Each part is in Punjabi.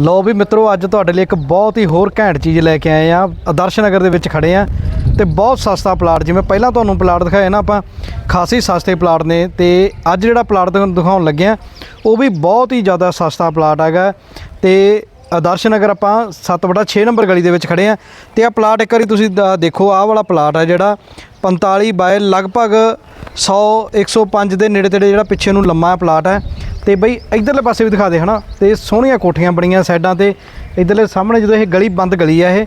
ਲਓ ਵੀ ਮਿੱਤਰੋ, ਅੱਜ ਤੁਹਾਡੇ ਲਈ ਇੱਕ ਬਹੁਤ ਹੀ ਹੋਰ ਘੈਂਟ ਚੀਜ਼ ਲੈ ਕੇ ਆਏ ਆ ਆਦਰਸ਼ ਨਗਰ ਦੇ ਵਿੱਚ ਖੜੇ ਆ ਤੇ ਬਹੁਤ ਸਸਤਾ ਪਲਾਟ, ਜਿਵੇਂ ਪਹਿਲਾਂ ਤੁਹਾਨੂੰ ਪਲਾਟ ਦਿਖਾਇਆ ਨਾ, ਆਪਾਂ ਖਾਸੀ ਸਸਤੇ ਪਲਾਟ ਨੇ ਤੇ ਅੱਜ ਜਿਹੜਾ ਪਲਾਟ ਤੁਹਾਨੂੰ ਦਿਖਾਉਣ ਲੱਗੇ ਆ ਉਹ ਵੀ ਬਹੁਤ ਹੀ ਜ਼ਿਆਦਾ ਸਸਤਾ ਪਲਾਟ ਹੈਗਾ। ਤੇ ਆਦਰਸ਼ ਨਗਰ ਆਪਾਂ 7/6 ਨੰਬਰ ਗਲੀ ਦੇ ਵਿੱਚ ਖੜੇ ਆ ਤੇ ਆ ਪਲਾਟ ਇੱਕ ਵਾਰੀ ਤੁਸੀਂ ਦੇਖੋ, ਆਹ ਵਾਲਾ ਪਲਾਟ ਆ ਜਿਹੜਾ 45 ਬਾਏ ਲਗਭਗ 100 105 ਦੇ ਨੇੜੇ ਤੇੜੇ ਜਿਹੜਾ ਪਿੱਛੇ ਨੂੰ ਲੰਮਾ ਪਲਾਟ ਹੈ। ਤੇ ਬਈ ਇਧਰਲੇ ਪਾਸੇ ਵੀ ਦਿਖਾ ਦੇ, ਹਨਾ? ਤੇ ਸੋਹਣੀਆਂ ਕੋਠੀਆਂ ਬਣੀਆਂ ਸਾਈਡਾਂ ਤੇ। ਇਧਰਲੇ ਸਾਹਮਣੇ ਜਦੋਂ ਇਹ ਗਲੀ ਬੰਦ ਗਲੀ ਹੈ ਇਹ